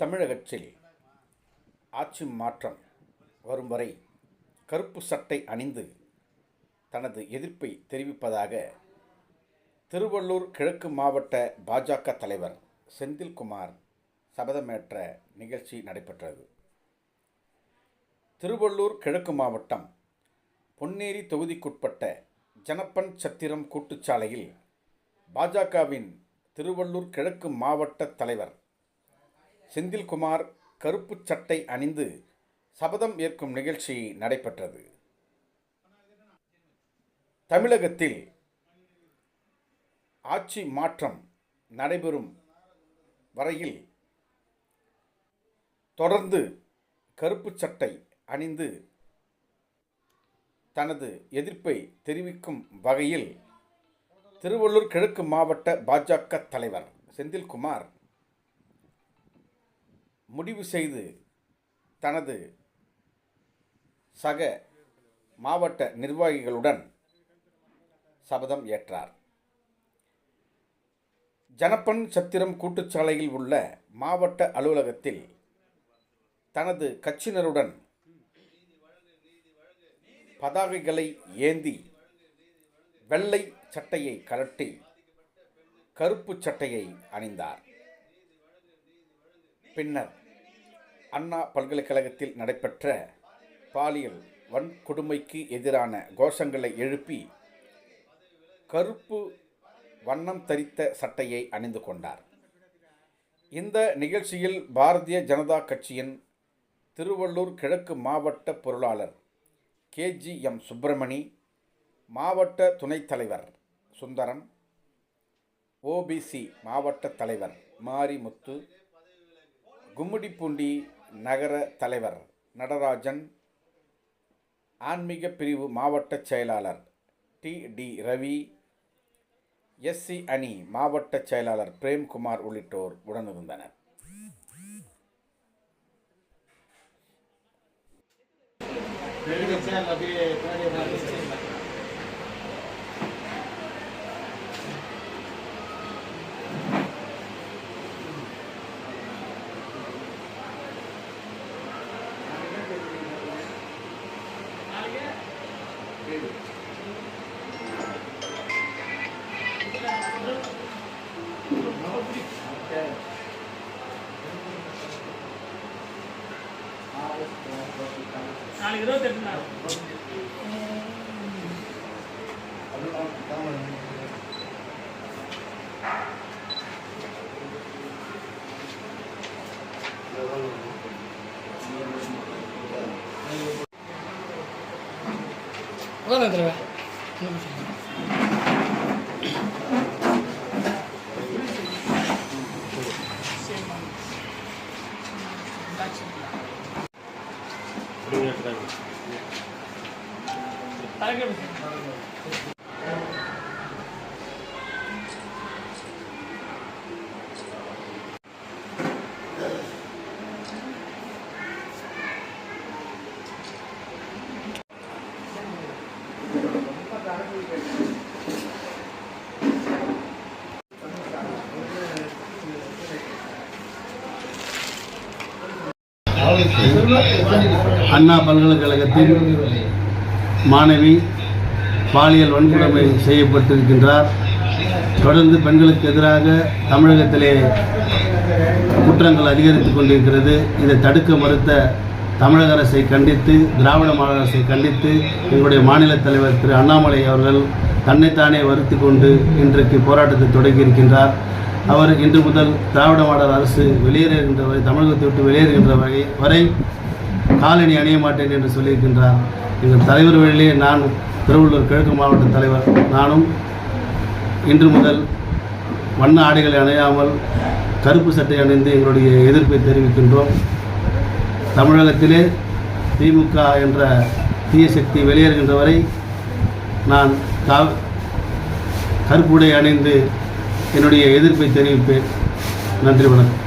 தமிழகத்தில் ஆட்சி மாற்றம் வரும் வரை கருப்பு சட்டை அணிந்து தனது எதிர்ப்பை தெரிவிப்பதாக திருவள்ளூர் கிழக்கு மாவட்ட பாஜக தலைவர் செந்தில்குமார் சபதமேற்ற நிகழ்ச்சி நடைபெற்றது. திருவள்ளூர் கிழக்கு மாவட்டம் பொன்னேரி தொகுதிக்குட்பட்ட ஜனப்பன் சத்திரம் கூட்டுச்சாலையில் பாஜகவின் திருவள்ளூர் கிழக்கு மாவட்ட தலைவர் செந்தில்குமார் கருப்புச் சட்டை அணிந்து சபதம் ஏற்கும் நிகழ்ச்சி நடைபெற்றது. தமிழகத்தில் ஆட்சி மாற்றம் நடைபெறும் வரையில் தொடர்ந்து கருப்பு சட்டை அணிந்து தனது எதிர்ப்பை தெரிவிக்கும் வகையில் திருவள்ளூர் கிழக்கு மாவட்ட பாஜக தலைவர் செந்தில்குமார் முடிவு செய்து தனது சக மாவட்ட நிர்வாகிகளுடன் சபதம் ஏற்றார். ஜனப்பன் சத்திரம் கூட்டுச்சாலையில் உள்ள மாவட்ட அலுவலகத்தில் தனது கட்சியினருடன் பதாகைகளை ஏந்தி வெள்ளை சட்டையை கழட்டி கருப்பு சட்டையை அணிந்தார். பின்னர் அண்ணா பல்கலைக்கழகத்தில் நடைபெற்ற பாலியல் வன்கொடுமைக்கு எதிரான கோஷங்களை எழுப்பி கருப்பு வண்ணம் தரித்த சட்டையை அணிந்து கொண்டார். இந்த நிகழ்ச்சியில் பாரதிய ஜனதா கட்சியின் திருவள்ளூர் கிழக்கு மாவட்ட பொருளாளர் கேஜிஎம் சுப்பிரமணி மாவட்ட துணைத் தலைவர் சுந்தரம் ஓபிசி மாவட்ட தலைவர் மாரிமுத்து கும்மிடிப்பூண்டி நகர தலைவர் நடராஜன் ஆன்மீக பிரிவு மாவட்ட செயலாளர் டி. டி. ரவி எஸ்சி அணி மாவட்ட செயலாளர் பிரேம்குமார் உள்ளிட்டோர் உடனிருந்தனர். நாளைக்கு இருபத்தி எட்டு நாள் உட்காந்து தடவை அண்ணா பல்கலைக்கழகத்தின் மாணவி பாலியல் வன்கொடுமை செய்யப்பட்டிருக்கின்றார். தொடர்ந்து பெண்களுக்கு எதிராக தமிழகத்திலே குற்றங்கள் அதிகரித்து கொண்டிருக்கிறது. இதை தடுக்க மறுத்த தமிழக அரசை கண்டித்து திராவிட மாநில அரசை கண்டித்து எங்களுடைய மாநில தலைவர் திரு அண்ணாமலை அவர்கள் தன்னைத்தானே வருத்தி கொண்டு இன்றைக்கு போராட்டத்தை தொடங்கியிருக்கின்றார் அவர் இன்று முதல் திராவிட மாடல் அரசு வெளியேறுகின்ற வரை தமிழகத்தை விட்டு வெளியேறுகின்ற வரை வரை காலணி அணிய மாட்டேன் என்று சொல்லியிருக்கின்றார். எங்கள் தலைவர் வழியிலே நான் திருவள்ளூர் கிழக்கு மாவட்ட தலைவர். நானும் இன்று முதல் வண்ண ஆடைகளை அணையாமல் கருப்பு சட்டை அணிந்து எங்களுடைய எதிர்ப்பை தெரிவிக்கின்றோம். தமிழகத்திலே திமுக என்ற தீய சக்தி வெளியேறுகின்ற வரை நான் கா கருப்புடை அணிந்து என்னுடைய எதிர்ப்பை தெரிவிப்பேன். நன்றி வணக்கம்.